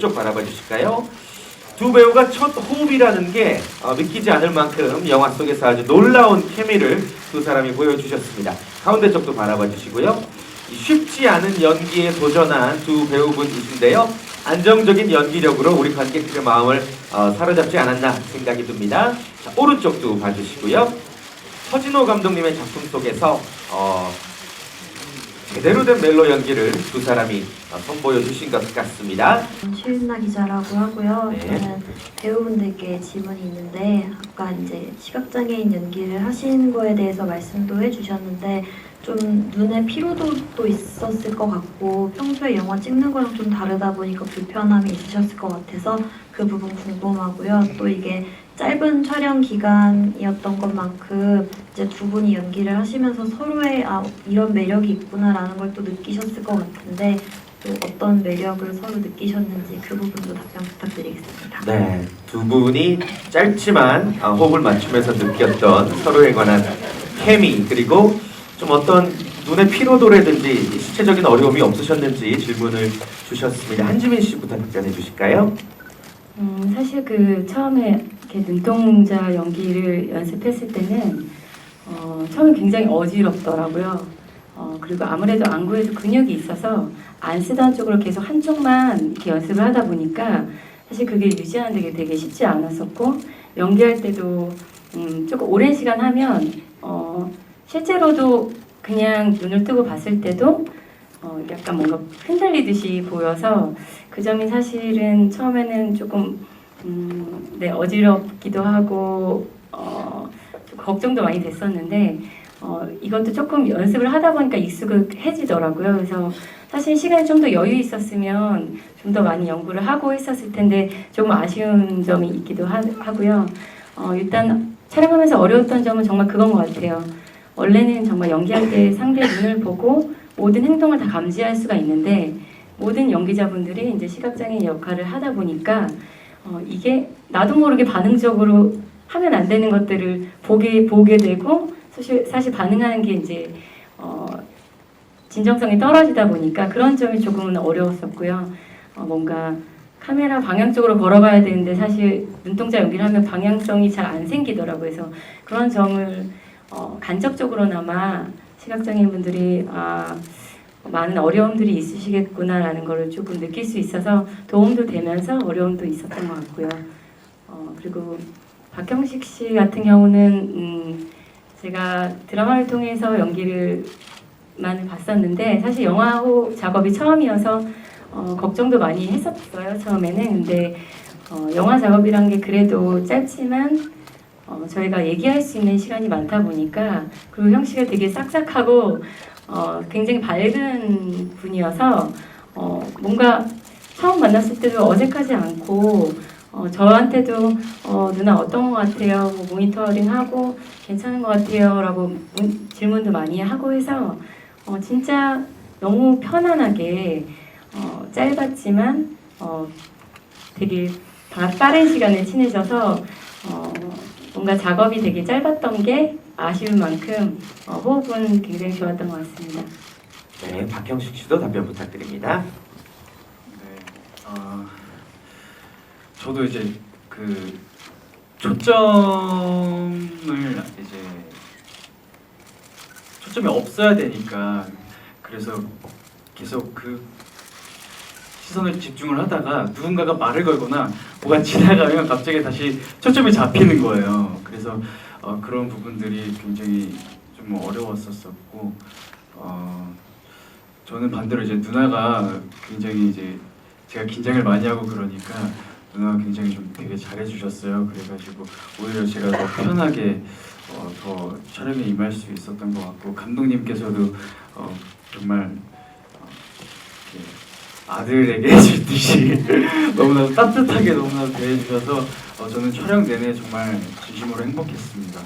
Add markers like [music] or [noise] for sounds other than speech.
왼쪽 바라봐 주실까요? 두 배우가 첫 호흡이라는 게 어, 믿기지 않을 만큼 영화 속에서 아주 놀라운 케미를 두 사람이 보여주셨습니다. 가운데 쪽도 바라봐 주시고요. 쉽지 않은 연기에 도전한 두 배우분이신데요. 안정적인 연기력으로 우리 관객들의 마음을 어, 사로잡지 않았나 생각이 듭니다. 자, 오른쪽도 봐주시고요. 서진호 감독님의 작품 속에서 어, 제대로 된 멜로 연기를 두 사람이 어, 선보여 주신 것 같습니다. 최윤나 기자라고 하고요. 네. 저는 배우분들께 질문이 있는데 아까 이제 시각장애인 연기를 하신 거에 대해서 말씀도 해주셨는데 좀 눈에 피로도도 있었을 것 같고 평소에 영화 찍는 거랑 좀 다르다 보니까 불편함이 있으셨을 것 같아서 그 부분 궁금하고요. 또 이게 짧은 촬영 기간이었던 것만큼 이제 두 분이 연기를 하시면서 서로의 아 이런 매력이 있구나라는 걸 또 느끼셨을 것 같은데 또 어떤 매력을 서로 느끼셨는지 그 부분도 답변 부탁드리겠습니다. 네, 두 분이 짧지만 어, 호흡을 맞추면서 느꼈던 서로에 관한 케미 그리고 좀 어떤 눈의 피로도라든지 신체적인 어려움이 없으셨는지 질문을 주셨습니다. 한지민 씨부터 답변해 주실까요? 음, 사실 그 처음에 이렇게 눈동자 연기를 연습했을 때는 어, 처음에 굉장히 어지럽더라고요. 어, 그리고 아무래도 안구에도 근육이 있어서 안 쓰던 쪽으로 계속 한쪽만 이렇게 연습을 하다 보니까 사실 그게 유지하는 게 되게 쉽지 않았었고 연기할 때도 음, 조금 오랜 시간 하면 어, 실제로도 그냥 눈을 뜨고 봤을 때도 어, 약간 뭔가 흔들리듯이 보여서 그 점이 사실은 처음에는 조금 음, 네, 어지럽기도 하고 어, 좀 걱정도 많이 됐었는데 어, 이것도 조금 연습을 하다 보니까 익숙해지더라고요. 그래서 사실 시간이 좀 더 여유 있었으면 좀 더 많이 연구를 하고 했었을 텐데 조금 아쉬운 점이 있기도 하, 하고요. 어, 일단 촬영하면서 어려웠던 점은 정말 그건 것 같아요. 원래는 정말 연기할 때 상대 눈을 보고 모든 행동을 다 감지할 수가 있는데 모든 연기자분들이 이제 시각장애인 역할을 하다 보니까 어, 이게 나도 모르게 반응적으로 하면 안 되는 것들을 보게 보게 되고 사실 사실 반응하는 게 이제 어, 진정성이 떨어지다 보니까 그런 점이 조금은 어려웠었고요. 어, 뭔가 카메라 방향 쪽으로 걸어가야 되는데 사실 눈동자 연기를 하면 방향성이 잘 안 생기더라고요. 그래서 그런 점을 어, 간접적으로나마 시각장애인 분들이 아 많은 어려움들이 있으시겠구나라는 거를 조금 느낄 수 있어서 도움도 되면서 어려움도 있었던 것 같고요. 어, 그리고 박형식 씨 같은 경우는 음, 제가 드라마를 통해서 연기를 많이 봤었는데 사실 영화호 작업이 처음이어서 어, 걱정도 많이 했었어요 처음에는 근데 어, 영화 작업이란 게 그래도 짧지만 어, 저희가 얘기할 수 있는 시간이 많다 보니까 그리고 형 씨가 되게 싹싹하고 어, 굉장히 밝은 분이어서 어, 뭔가 처음 만났을 때도 어색하지 않고 어, 저한테도 어, 누나 어떤 것 같아요? 뭐 모니터링하고 괜찮은 것 같아요 라고 문- 질문도 많이 하고 해서 어, 진짜 너무 편안하게 어, 짧았지만 어, 되게 다 빠른 시간에 친해져서 어, 뭔가 작업이 되게 짧았던 게 아쉬운 만큼 어, 호흡은 굉장히 좋았던 것 같습니다. 네, 박형식 씨도 답변 부탁드립니다. 네, 아 저도 이제 그 초점을 이제 초점이 없어야 되니까 그래서 계속 그 시선을 집중을 하다가 누군가가 말을 걸거나 뭐가 지나가면 갑자기 다시 초점이 잡히는 거예요. 그래서 어, 그런 부분들이 굉장히 좀 어려웠었었고 어, 저는 반대로 이제 누나가 굉장히 이제 제가 긴장을 많이 하고 그러니까 누나가 굉장히 좀 되게 잘해주셨어요. 그래가지고 오히려 제가 더 편하게 어, 더 촬영에 임할 수 있었던 것 같고 감독님께서도 어, 정말 어, 이렇게 아들에게 [laughs] 해주듯이 [laughs] 너무나도 따뜻하게 너무나도 대해주셔서 어, 저는 촬영 내내 정말 진심으로 행복했습니다.